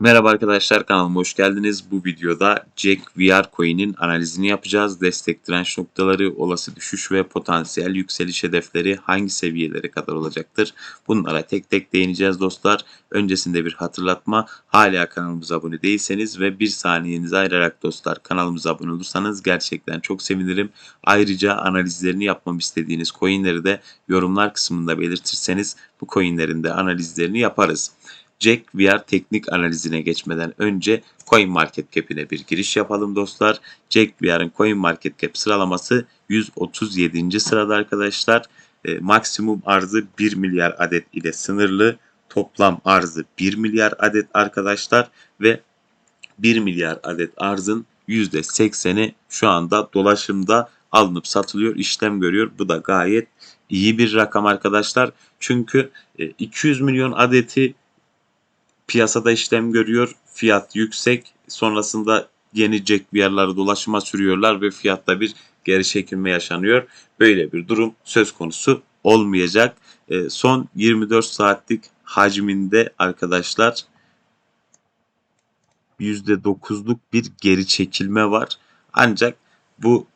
Merhaba arkadaşlar kanalıma hoş geldiniz. Bu videoda Jack VR coin'in analizini yapacağız. Destek direnç noktaları, olası düşüş ve potansiyel yükseliş hedefleri hangi seviyelere kadar olacaktır? Bunlara tek tek değineceğiz dostlar. Öncesinde bir hatırlatma. Hala kanalımıza abone değilseniz ve bir saniyenizi ayırarak dostlar kanalımıza abone olursanız gerçekten çok sevinirim. Ayrıca analizlerini yapmamı istediğiniz coin'leri de yorumlar kısmında belirtirseniz bu coin'lerin de analizlerini yaparız. Jack VR teknik analizine geçmeden önce CoinMarketCap'ine bir giriş yapalım dostlar. Jack VR'ın CoinMarketCap sıralaması 137. sırada arkadaşlar. E, maksimum arzı 1 milyar adet ile sınırlı. Toplam arzı 1 milyar adet arkadaşlar ve 1 milyar adet arzın %80'i şu anda dolaşımda alınıp satılıyor, işlem görüyor. Bu da gayet iyi bir rakam arkadaşlar. Çünkü 200 milyon adeti piyasada işlem görüyor. Fiyat yüksek. Sonrasında yeni Jack VR'ları dolaşıma sürüyorlar ve fiyatta bir geri çekilme yaşanıyor. Böyle bir durum söz konusu olmayacak. E, son 24 saatlik hacminde arkadaşlar %9'luk bir geri çekilme var. Ancak bu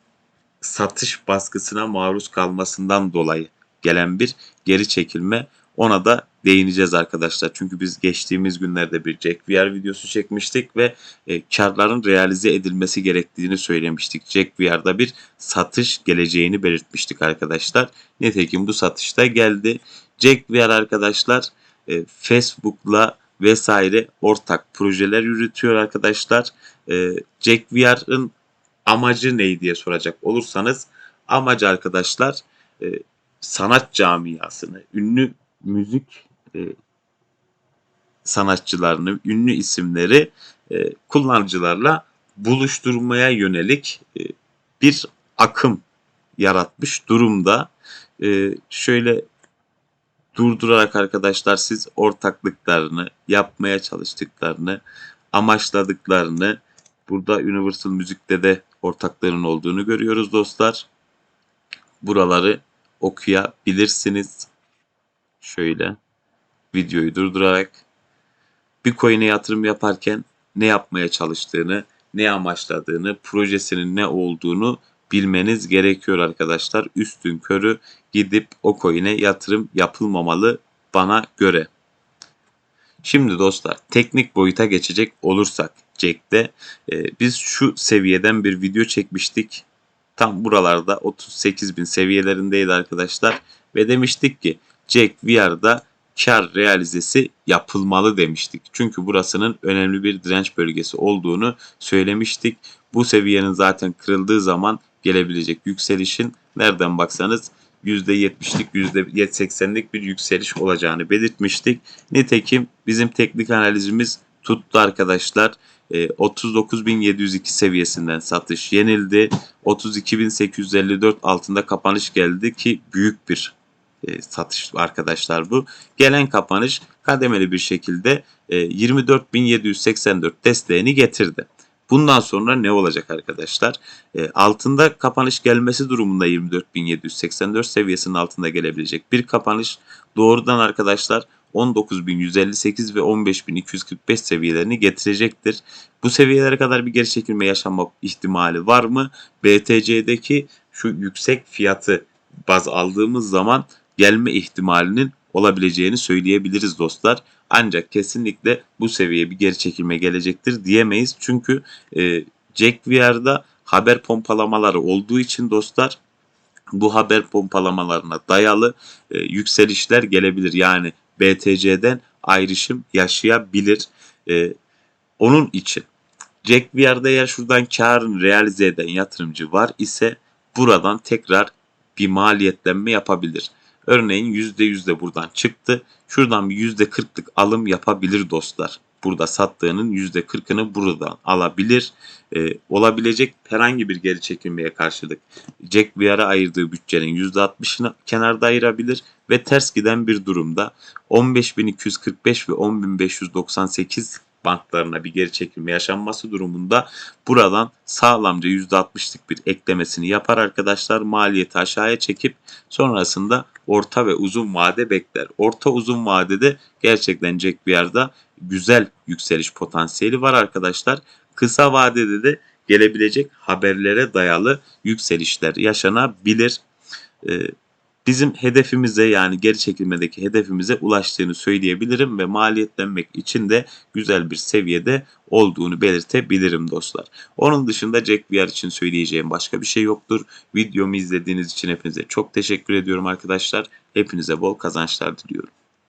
satış baskısına maruz kalmasından dolayı gelen bir geri çekilme ona da değineceğiz arkadaşlar. Çünkü biz geçtiğimiz günlerde bir Jack VR videosu çekmiştik ve e, karların realize edilmesi gerektiğini söylemiştik. Jack VR'da bir satış geleceğini belirtmiştik arkadaşlar. Nitekim bu satışta geldi. Jack VR arkadaşlar e, Facebook'la vesaire ortak projeler yürütüyor arkadaşlar. E, Jack VR'ın amacı ne diye soracak olursanız amacı arkadaşlar e, sanat camiasını, ünlü müzik e, sanatçılarını, ünlü isimleri e, kullanıcılarla buluşturmaya yönelik e, bir akım yaratmış durumda. E, şöyle durdurarak arkadaşlar siz ortaklıklarını, yapmaya çalıştıklarını, amaçladıklarını burada Universal Müzik'te de ortakların olduğunu görüyoruz dostlar. Buraları okuyabilirsiniz. Şöyle videoyu durdurarak bir coin'e yatırım yaparken ne yapmaya çalıştığını, ne amaçladığını, projesinin ne olduğunu bilmeniz gerekiyor arkadaşlar. Üstün körü gidip o coin'e yatırım yapılmamalı bana göre. Şimdi dostlar teknik boyuta geçecek olursak Jack'te e, biz şu seviyeden bir video çekmiştik. Tam buralarda 38 bin seviyelerindeydi arkadaşlar. Ve demiştik ki Jack VR'da kar realizesi yapılmalı demiştik. Çünkü burasının önemli bir direnç bölgesi olduğunu söylemiştik. Bu seviyenin zaten kırıldığı zaman gelebilecek yükselişin nereden baksanız %70'lik %80'lik bir yükseliş olacağını belirtmiştik. Nitekim bizim teknik analizimiz tuttu arkadaşlar. 39.702 e, seviyesinden satış yenildi. 32.854 altında kapanış geldi ki büyük bir e, satış arkadaşlar bu. Gelen kapanış kademeli bir şekilde e, 24.784 desteğini getirdi. Bundan sonra ne olacak arkadaşlar? E, altında kapanış gelmesi durumunda 24.784 seviyesinin altında gelebilecek bir kapanış doğrudan arkadaşlar 19.158 ve 15.245 seviyelerini getirecektir. Bu seviyelere kadar bir geri çekilme yaşanma ihtimali var mı? BTC'deki şu yüksek fiyatı baz aldığımız zaman gelme ihtimalinin olabileceğini söyleyebiliriz dostlar. Ancak kesinlikle bu seviyeye bir geri çekilme gelecektir diyemeyiz. Çünkü e, Jack VR'da haber pompalamaları olduğu için dostlar bu haber pompalamalarına dayalı e, yükselişler gelebilir. Yani BTC'den ayrışım yaşayabilir. E, onun için Jack VR'da eğer şuradan karını realize eden yatırımcı var ise buradan tekrar bir maliyetlenme yapabilir. Örneğin %100 de buradan çıktı. Şuradan bir %40'lık alım yapabilir dostlar. Burada sattığının %40'ını buradan alabilir. Ee, olabilecek herhangi bir geri çekilmeye karşılık Jack VR'a ayırdığı bütçenin %60'ını kenarda ayırabilir ve ters giden bir durumda 15.245 ve 10.598 banklarına bir geri çekilme yaşanması durumunda buradan sağlamca %60'lık bir eklemesini yapar arkadaşlar. Maliyeti aşağıya çekip sonrasında orta ve uzun vade bekler. Orta uzun vadede gerçekten Jack bir yerde güzel yükseliş potansiyeli var arkadaşlar. Kısa vadede de gelebilecek haberlere dayalı yükselişler yaşanabilir. Ee, bizim hedefimize yani geri çekilmedeki hedefimize ulaştığını söyleyebilirim ve maliyetlenmek için de güzel bir seviyede olduğunu belirtebilirim dostlar. Onun dışında Jack VR için söyleyeceğim başka bir şey yoktur. Videomu izlediğiniz için hepinize çok teşekkür ediyorum arkadaşlar. Hepinize bol kazançlar diliyorum.